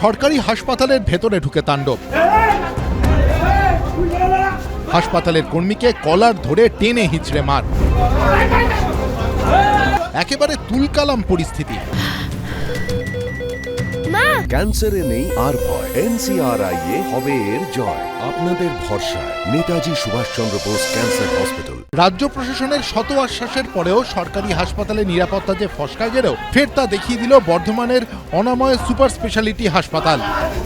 সরকারি হাসপাতালের ভেতরে ঢুকে তাণ্ডব। হাসপাতালের কর্মীকে কলার ধরে টেনে হিঁচড়ে মার। একেবারে তুলকালাম পরিস্থিতি। ক্যান্সারে নেই আর ভয়। এনসিআরআই এ হবে এর জয়। আপনাদের ভরসায় নেতাজি সুভাষচন্দ্র বোস ক্যান্সার হসপিটাল। রাজ্য প্রশাসনের শত আশ্বাসের পরেও সরকারি হাসপাতালে নিরাপত্তা যে ফসকা গেলেও ফের তা দেখিয়ে দিল বর্ধমানের অনাময় সুপার স্পেশালিটি হাসপাতাল।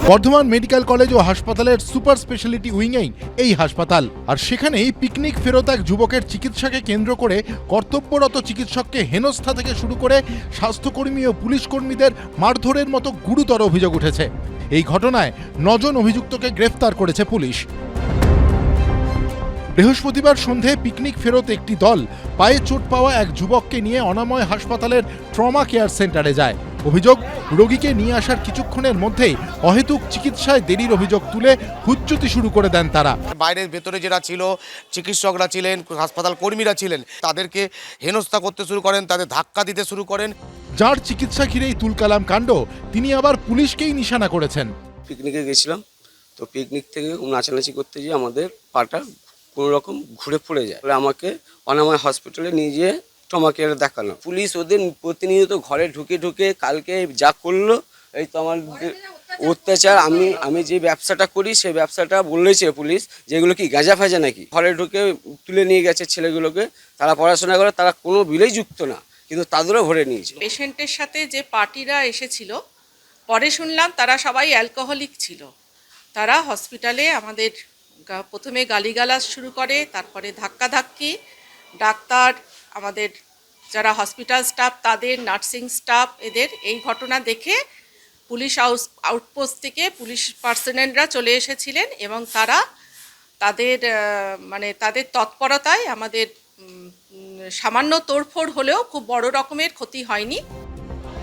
বর্ধমান মেডিকেল কলেজ ও হাসপাতালের সুপার স্পেশালিটি উইংয়েই এই হাসপাতাল। আর সেখানেই পিকনিক ফেরত এক যুবকের চিকিৎসাকে কেন্দ্র করে কর্তব্যরত চিকিৎসককে হেনস্থা থেকে শুরু করে স্বাস্থ্যকর্মী ও পুলিশ কর্মীদের মারধরের মতো গুরুতর অভিযোগ উঠেছে। এই ঘটনায় নজন অভিযুক্তকে গ্রেফতার করেছে পুলিশ। বৃহস্পতিবার সন্ধে পিকনিক ফেরত একটি দল পায়ে চোট পাওয়া এক যুবককে নিয়ে অনাময় হাসপাতালের ট্রমা কেয়ার সেন্টারে যায়। অভিযোগ, রোগীকে নিয়ে আসার কিছুক্ষণের মধ্যেই অহেতুক চিকিৎসায় দেরির অভিযোগ তুলে হুজ্জতি শুরু করে দেন তারা। বাইরের ভেতরে যারা ছিল, চিকিৎসকরা ছিলেন, হাসপাতাল কর্মীরা ছিলেন, তাদেরকে হেনস্থা করতে শুরু করেন, তাদের ধাক্কা দিতে শুরু করেন। যার চিকিৎসা ঘিরেই তুলকালাম কাণ্ড, তিনি আবার পুলিশকেই নিশানা করেছেন। পিকনিকে গেছিলাম, তো পিকনিক থেকে নাচানাচি করতে গিয়ে আমাদের পাটা কোনো রকম ঘুরে পড়ে যায়। আমাকে অনাময় হসপিটালে নিয়ে গিয়ে টমাকেয়ারে দেখানো। পুলিশ ওদের প্রতিনিয়ত ঘরে ঢুকে ঢুকে কালকে যা করল, এই তো আমার অত্যাচার, আমি আমি যে ব্যবসাটা করি, সেই ব্যবসাটা বলেছে পুলিশ যেগুলো কি গাঁজা ফাজা নাকি? ঘরে ঢুকে তুলে নিয়ে গেছে ছেলেগুলোকে, তারা পড়াশোনা করে, তারা কোনো বিলেই যুক্ত না। কিন্তু তাদেরও ভরে নিয়েছে। পেশেন্টের সাথে যে পার্টিরা এসেছিল, পরে শুনলাম তারা সবাই অ্যালকোহলিক ছিল। তারা হসপিটালে আমাদের প্রথমে গালিগালাজ শুরু করে, তারপরে ধাক্কাধাক্কি। ডাক্তার, আমাদের যারা হসপিটাল স্টাফ, তাদের নার্সিং স্টাফ, এদের এই ঘটনা দেখে পুলিশ হাউস, আউটপোস্ট থেকে পুলিশ পার্সোনেলরা চলে এসেছিলেন এবং তারা তাদের মানে তাদের তৎপরতায় আমাদের সামান্য তোড়ফোড় হলেও খুব বড় রকমের ক্ষতি হয়নি।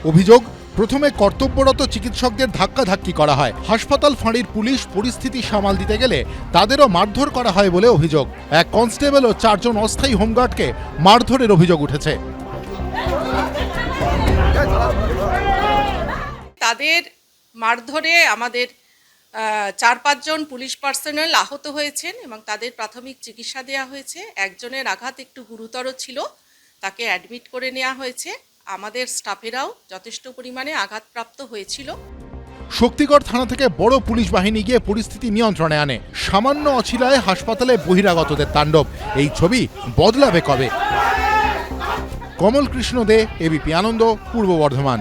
অভিযোগ প্রথমে কর্তব্যরত চিকিৎসকদের ধাক্কাধাক্কি করা হয়। হাসপাতাল ফাঁড়ির পুলিশ পরিস্থিতি সামাল দিতে গেলে তাদেরও মারধর করা হয় বলে অভিযোগ। এক কনস্টেবল ও চারজন অস্থায়ী হোমগার্ডকে মারধরের অভিযোগ উঠেছে। তাদের মারধরে আমাদের চার পাঁচজন পুলিশ পার্সোনাল আহত হয়েছেন এবং তাদের প্রাথমিক চিকিৎসা দেওয়া হয়েছে। একজনের আঘাত একটু গুরুতর ছিল, তাকে অ্যাডমিট করে নেওয়া হয়েছে। আমাদের স্টাফেরাও যথেষ্ট পরিমাণে আঘাতপ্রাপ্ত হয়েছিল। শক্তিগড় থানা থেকে বড় পুলিশ বাহিনী গিয়ে পরিস্থিতি নিয়ন্ত্রণে আনে। সামান্য অছিলায় হাসপাতালে বহিরাগতদের তাণ্ডব। এই ছবি বদলাবে কবে? কমল কৃষ্ণ দে এবিপি আনন্দ, পূর্ব বর্ধমান।